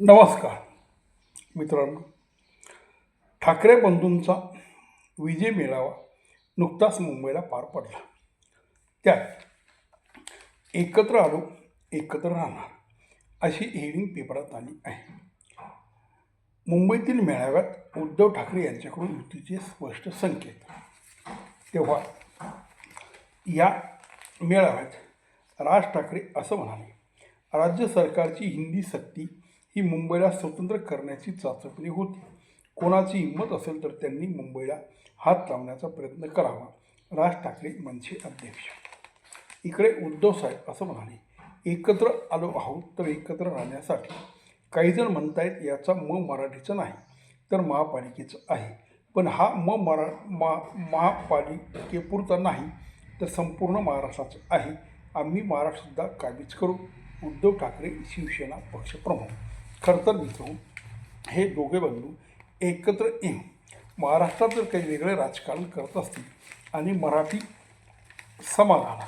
नमस्कार. मित्रांनो ठाकरे बंधूंचा विजय मेळावा नुकताच मुंबईला पार पडला. त्यात एकत्र आलो एकत्र राहणार अशी हेडिंग पेपरात आली आहे. मुंबईतील मेळाव्यात उद्धव ठाकरे यांच्याकडून युतीचे स्पष्ट संकेत. तेव्हा या मेळाव्यात राज ठाकरे असं म्हणाले राज्य सरकारची हिंदी सक्ती ही मुंबईला स्वतंत्र करण्याची चाचपणी होती. कोणाची हिंमत असेल तर त्यांनी मुंबईला हात लावण्याचा प्रयत्न करावा. राज ठाकरे मनसे अध्यक्ष. इकडे उद्धव साहेब असं म्हणाले एकत्र आलो आहोत तर एकत्र राहण्यासाठी काही जण म्हणतायत याचा म मराठीचं नाही तर महापालिकेचं आहे. पण हा म मरा मा महापालिकेपुरता नाही तर संपूर्ण महाराष्ट्राचं आहे. आम्ही महाराष्ट्रसुद्धा काबीज करू. उद्धव ठाकरे शिवसेना पक्षप्रमुख. खरं तर मित्र हे दोघे बंधू एकत्र येऊन महाराष्ट्रात जर काही वेगळे राजकारण करत असतील आणि मराठी समाजाला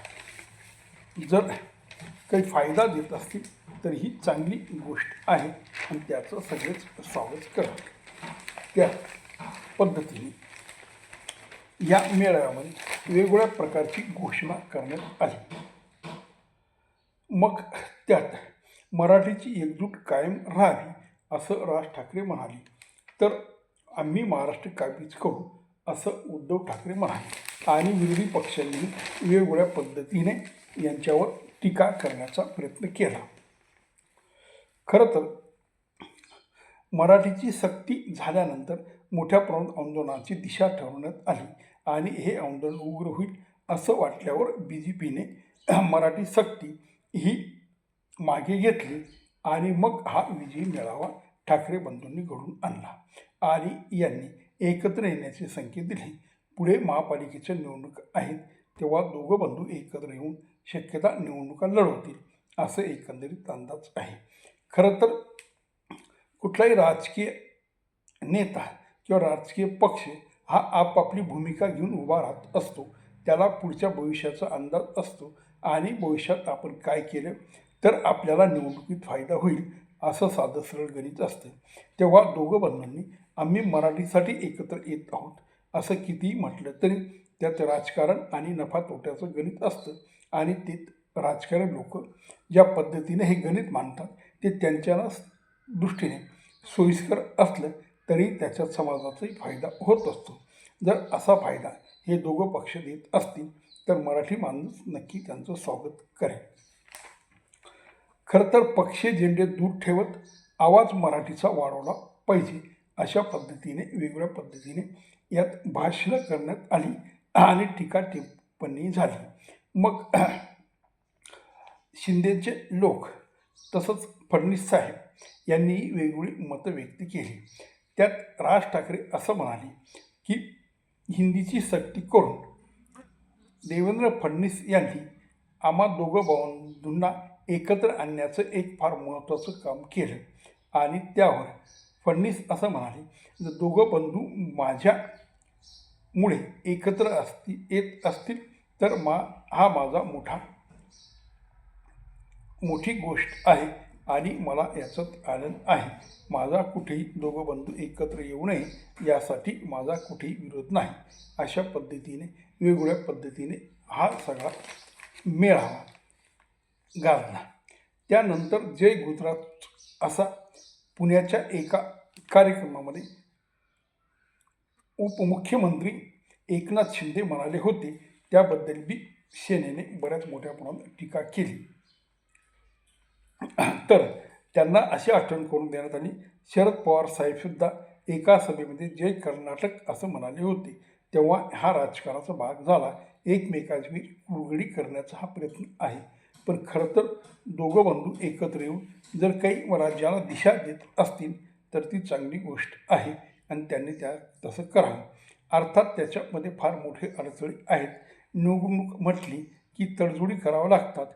जर काही फायदा देत असतील तर ही चांगली गोष्ट आहे आणि त्याचं सगळेच स्वागत करतात त्या पद्धतीने या मेळाव्यामध्ये वेगवेगळ्या प्रकारची घोषणा करण्यात आली. मग त्यात मराठीची एकजूट कायम राहावी असं राज ठाकरे म्हणाले. तर आम्ही महाराष्ट्र काबीज करू असं उद्धव ठाकरे म्हणाले. आणि विरोधी पक्षांनी वेगवेगळ्या पद्धतीने यांच्यावर टीका करण्याचा प्रयत्न केला. खरं तर मराठीची सक्ती झाल्यानंतर मोठ्या प्रमाणात आंदोलनाची दिशा ठरवण्यात आली आणि हे आंदोलन उग्र होईल असं वाटल्यावर बी जे पीने मराठी सक्ती ही मागे घेतली आणि मग हा विजयी मेळावा ठाकरे बंधूंनी घडून आणला. आणि यांनी एकत्र येण्याचे संकेत दिले. पुढे महापालिकेच्या निवडणूक आहेत तेव्हा दोघं बंधू एकत्र येऊन शक्यता निवडणुका लढवतील असं एकंदरीत अंदाज आहे. खरं तर कुठलाही राजकीय नेता किंवा राजकीय पक्ष हा आपापली भूमिका घेऊन उभा राहत असतो. त्याला पुढच्या भविष्याचा अंदाज असतो आणि भविष्यात आपण काय केलं तर आपल्याला निवडणुकीत फायदा होईल असं साधं सरळ गणित असतं. तेव्हा दोघं बंधूंनी आम्ही मराठीसाठी एकत्र येत आहोत असं कितीही म्हटलं तरी त्यात राजकारण आणि नफा तोट्याचं गणित असतं आणि ते राजकारण लोक ज्या पद्धतीने हे गणित मांडतात ते त्यांच्या दृष्टीने सोयीस्कर असलं तरी त्याच्यात समाजाचाही फायदा होत असतो. जर असा फायदा हे दोघं पक्ष देत असतील तर मराठी माणूस नक्की त्यांचं स्वागत करेल. खरं तर पक्षी झेंडे दूर ठेवत आवाज मराठीचा वाढवला पाहिजे अशा पद्धतीने वेगवेगळ्या पद्धतीने यात भाषणं करण्यात आली आणि टीका टिप्पणी झाली. मग शिंदेचे लोक तसंच फडणवीस साहेब यांनी वेगवेगळी मतं व्यक्त केली. त्यात राज ठाकरे असं म्हणाले की हिंदीची सक्ती करून देवेंद्र फडणवीस यांनी आम्हा दोघं भाऊंना एकत्र आणण्याचं एक फार महत्त्वाचं काम केलं. आणि त्यावर फडणीस असं म्हणाले जर दोघं बंधू माझ्यामुळे एकत्र असती येत असतील तर मा हा माझा मोठा मोठी गोष्ट आहे आणि मला याच्यात आनंद आहे. माझा कुठेही दोघं बंधू एकत्र येऊ नये यासाठी माझा कुठेही विरोध नाही. अशा पद्धतीने वेगवेगळ्या पद्धतीने हा सगळा मेळावा गाजला त्यानंतर जय गुजरात असा पुण्याच्या एका कार्यक्रमामध्ये उपमुख्यमंत्री एकनाथ शिंदे म्हणाले होते. त्याबद्दल बी सेनेने बऱ्याच मोठ्या प्रमाणात टीका केली. तर त्यांना अशी आठवण करून देण्यात आली. शरद पवार साहेबसुद्धा एका सभेमध्ये जय कर्नाटक असं म्हणाले होते. तेव्हा हा राजकारणाचा भाग झाला. एकमेकांची कुरगडी करण्याचा हा प्रयत्न आहे. पण खरं तर दोघं बंधू एकत्र येऊन जर काही राज्याला दिशा देत असतील तर ती चांगली गोष्ट आहे आणि त्यांनी त्या तसं करावं. अर्थात त्याच्यामध्ये फार मोठे अडचणी आहेत. निवडणूक म्हटली की तडजोडी कराव्या लागतात.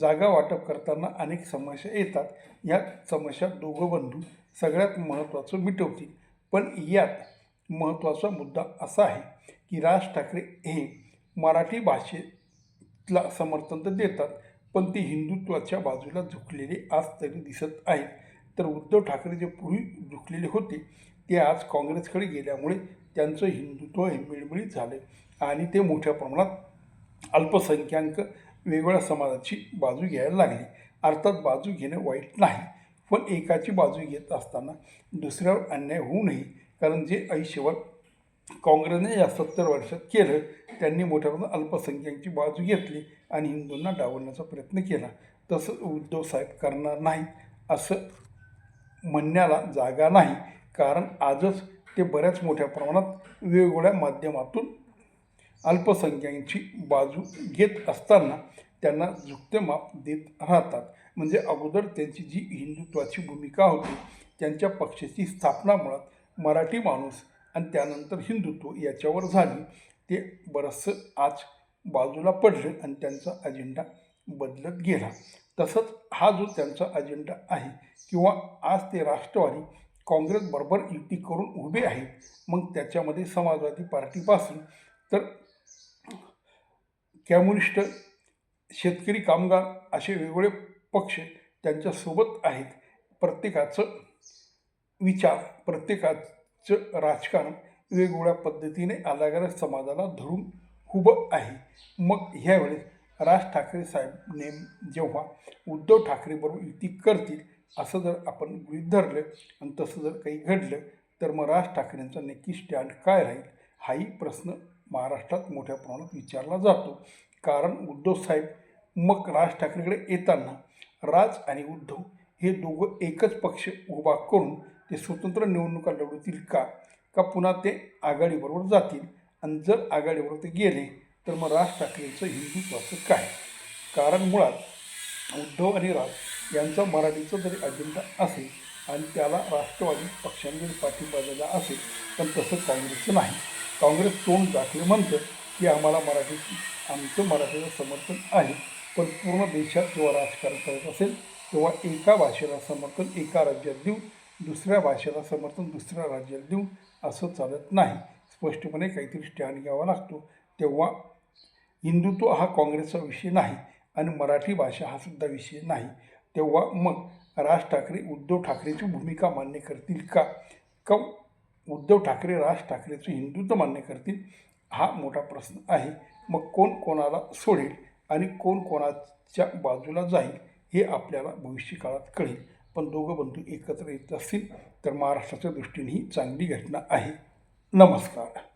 जागा वाटप करताना अनेक समस्या येतात. या समस्या दोघं बंधू सगळ्यात महत्त्वाचं मिटवतील. पण यात महत्त्वाचा मुद्दा असा आहे की राज ठाकरे हे मराठी भाषेला समर्थन तर देतात पण ते हिंदुत्वाच्या बाजूला झुकलेले आज तरी दिसत आहेत तर उद्धव ठाकरे जे पूर्वी झुकलेले होते ते आज काँग्रेसकडे गेल्यामुळे त्यांचं हिंदुत्व हे मिळमिळीत झालं आणि ते मोठ्या प्रमाणात अल्पसंख्याक वेगवेगळ्या समाजाची बाजू घ्यायला लागली. अर्थात बाजू घेणं वाईट नाही पण एकाची बाजू घेत असताना दुसऱ्यावर अन्याय होऊ नये कारण जे आयुष्यभर काँग्रेसने या सत्तर वर्षात केलं. त्यांनी मोठ्या प्रमाणात अल्पसंख्याकांची बाजू घेतली आणि हिंदूंना डावलण्याचा प्रयत्न केला. तसं उद्धव साहेब करणार नाही असं म्हणण्याला जागा नाही. कारण आजच ते बऱ्याच मोठ्या प्रमाणात वेगवेगळ्या माध्यमातून अल्पसंख्याकांची बाजू घेत असताना त्यांना झुकते माप देत राहतात. म्हणजे अगोदर त्यांची जी हिंदुत्वाची भूमिका होती त्यांच्या पक्षाची स्थापना मुळात मराठी माणूस आणि त्यानंतर हिंदुत्व याच्यावर झाली. ते बरंचसं आज बाजूला पडलं आणि त्यांचा अजेंडा बदलत गेला. तसंच हा जो त्यांचा अजेंडा आहे किंवा आज ते राष्ट्रवादी काँग्रेसबरोबर युती करून उभे आहेत मग त्याच्यामध्ये समाजवादी पार्टीपासून तर कम्युनिस्ट शेतकरी कामगार असे वेगवेगळे पक्ष त्यांच्यासोबत आहेत. प्रत्येकाचं विचार प्रत्येकाचं चं राजकारण वेगवेगळ्या पद्धतीने अलग समाजाला धरून उभं आहे. मग ह्यावेळेस राज ठाकरे साहेब नेम जेव्हा उद्धव ठाकरेबरोबर युती करतील असं जर आपण गृहीत धरलं आणि तसं जर काही घडलं तर मग राज ठाकरेंचा नक्की स्टँड काय राहील हाही प्रश्न महाराष्ट्रात मोठ्या प्रमाणात विचारला जातो. कारण उद्धव साहेब मग राज ठाकरेकडे येताना राज आणि उद्धव हे दोघं एकच पक्ष उभा करून ते स्वतंत्र निवडणुका लढवतील का? का पुन्हा ते आघाडीबरोबर जातील? आणि जर आघाडीबरोबर ते गेले तर मग राज ठाकरेंचं हिंदुत्वाचं काय? कारण मुळात उद्धव आणि राज यांचा मराठीचा जरी अजेंडा असेल आणि त्याला राष्ट्रवादी पक्षाने जरी पाठिंबा दिला असेल पण तसं काँग्रेसचं नाही. काँग्रेस तोंड दाखले म्हणतं की आम्हाला मराठी आमचं मराठीचं समर्थन आहे पण पूर्ण देशात जेव्हा राजकारण करत असेल तेव्हा एका भाषेला समर्थन एका राज्यात देऊन दुसऱ्या भाषेला समर्थन दुसऱ्या राज्यात देऊ असं चालत नाही. स्पष्टपणे काहीतरी स्टँड घ्यावा लागतो. तेव्हा हिंदुत्व हा काँग्रेसचा विषय नाही आणि मराठी भाषा हा सुद्धा विषय नाही. तेव्हा मग राज ठाकरे उद्धव ठाकरेची भूमिका मान्य करतील का? का उद्धव ठाकरे राज ठाकरेचं हिंदुत्व मान्य करतील? हा मोठा प्रश्न आहे. मग कोण कोणाला सोडेल आणि कोण कोणाच्या बाजूला जाईल हे आपल्याला भविष्यकाळात कळेल. पण दोघं बंधू एकत्र येत असतील तर महाराष्ट्राच्या दृष्टीने ही चांगली घटना आहे. नमस्कार.